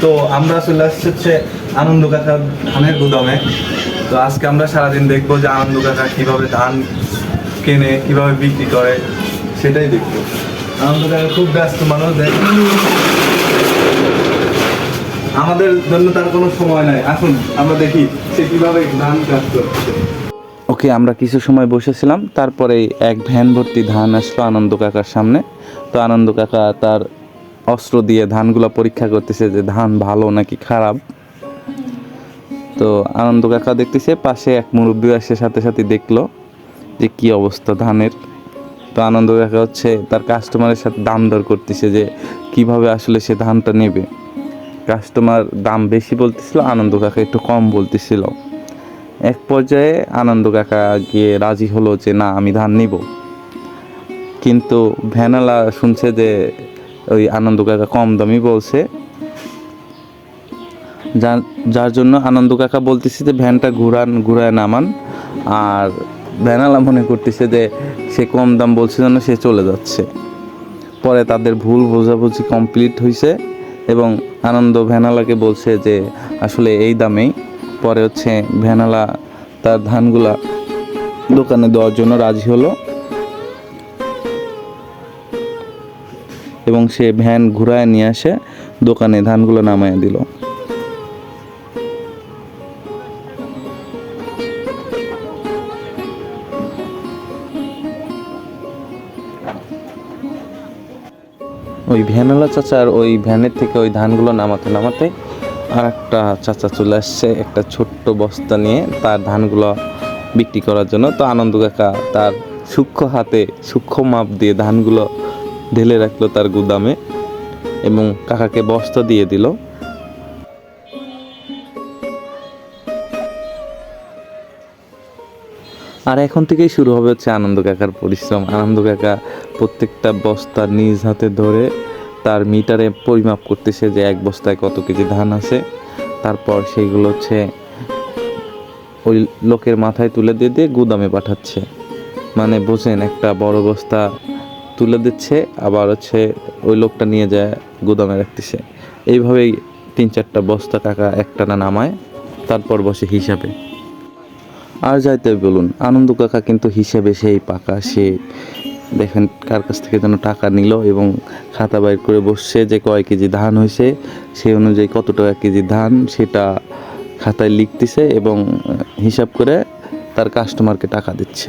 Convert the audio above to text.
তো- আমরা চলে আসছি হচ্ছে আনন্দ কাকার ধানের গুদামে। তো আজকে আমরা সারাদিন দেখব যে আনন্দ কাকা কীভাবে ধান কেনে, কীভাবে বিক্রি করে, সেটাই দেখব। আনন্দ কাকা খুব ব্যস্ত মানুষ দেখ আমাদের জন্য তার কোনো সময় নাই। আসুন, আমরা দেখি সে কীভাবে ধান কাজ করছে। ওকে, আমরা কিছু সময় বসেছিলাম, তারপরে এক ভ্যান ভর্তি ধান আসলো আনন্দ কাকার সামনে। তো আনন্দ কাকা তার অস্ত্র দিয়ে ধানগুলো পরীক্ষা করতেছে যে ধান ভালো নাকি খারাপ। তো আনন্দ কাকা দেখতেছে, পাশে এক মুরব্বী আসে, সাথে সাথে দেখল যে কি অবস্থা ধানের। তো আনন্দ কাকা হচ্ছে তার কাস্টমারের সাথে দাম দর করতেছে যে কীভাবে আসলে সে ধানটা নেবে। কাস্টমার দাম বেশি বলতেছিল, আনন্দ কাকা একটু কম বলতেছিল। এক পর্যায়ে আনন্দ কাকা গিয়ে রাজি হলো যে, না, আমি ধান নিব। কিন্তু ভ্যানালা শুনছে যে, ওই আনন্দ কাকা কম দামি বলছে। যার যার জন্য আনন্দ কাকা বলতেছে যে, ভ্যানটা ঘুরান, ঘুরায় নামান। আর ভ্যানালা মনে করতেছে যে, সে কম দাম বলছে যেন সে চলে যাচ্ছে। পরে তাদের ভুল বোঝাবুঝি কমপ্লিট হয়েছে এবং আনন্দ ভ্যানালাকে বলছে যে আসলে এই দামেই। পরে হচ্ছে ভ্যানালা তার ধানগুলা দোকানে দেওয়ার জন্য রাজি হলো। এবং সে ভ্যান ঘুরায় নিয়ে আসে, দোকানে ধানগুলো নামায় দিল। ওই ভ্যানওয়ালা চাচার ওই ভ্যানের থেকে ওই ধানগুলো নামাতে নামাতে আর একটা চাচা চলে আসছে একটা ছোট্ট বস্তা নিয়ে তার ধানগুলো বিক্রি করার জন্য। তো আনন্দ কাকা তার সূক্ষ্ম হাতে সূক্ষ্ম মাপ দিয়ে ধানগুলো ঢেলে রাখল তার গুদামে এবং কাকাকে বস্তা দিয়ে দিল। আর এখন থেকেই শুরু হবে হচ্ছে আনন্দ কাকার পরিশ্রম। আনন্দ কাকা প্রত্যেকটা বস্তা নিজ হাতে ধরে তার মিটারে পরিমাপ করতেছে যে এক বস্তায় কত কেজি ধান আছে। তারপর সেইগুলো হচ্ছে ওই লোকের মাথায় তুলে দিয়ে দিয়ে গুদামে পাঠাচ্ছে। মানে বোঝেন একটা বড় বস্তা তুলে দিচ্ছে, আবার হচ্ছে ওই লোকটা নিয়ে যায় গুদামে রাখতেছে। এইভাবেই তিন চারটা বস্তা টাকা একটানা নামায়, তারপর বসে হিসাবে। আর যাইতে বলুন। আনন্দ কাকা কিন্তু হিসেবে সেই পাকা। সে দেখেন কার কাছ থেকে যেন টাকা নিল এবং খাতা বাইর করে বসছে যে কয় কেজি ধান হয়েছে, সেই অনুযায়ী কত টাকা কেজি ধান সেটা খাতায় লিখতেছে এবং হিসাব করে তার কাস্টমারকে টাকা দিচ্ছে।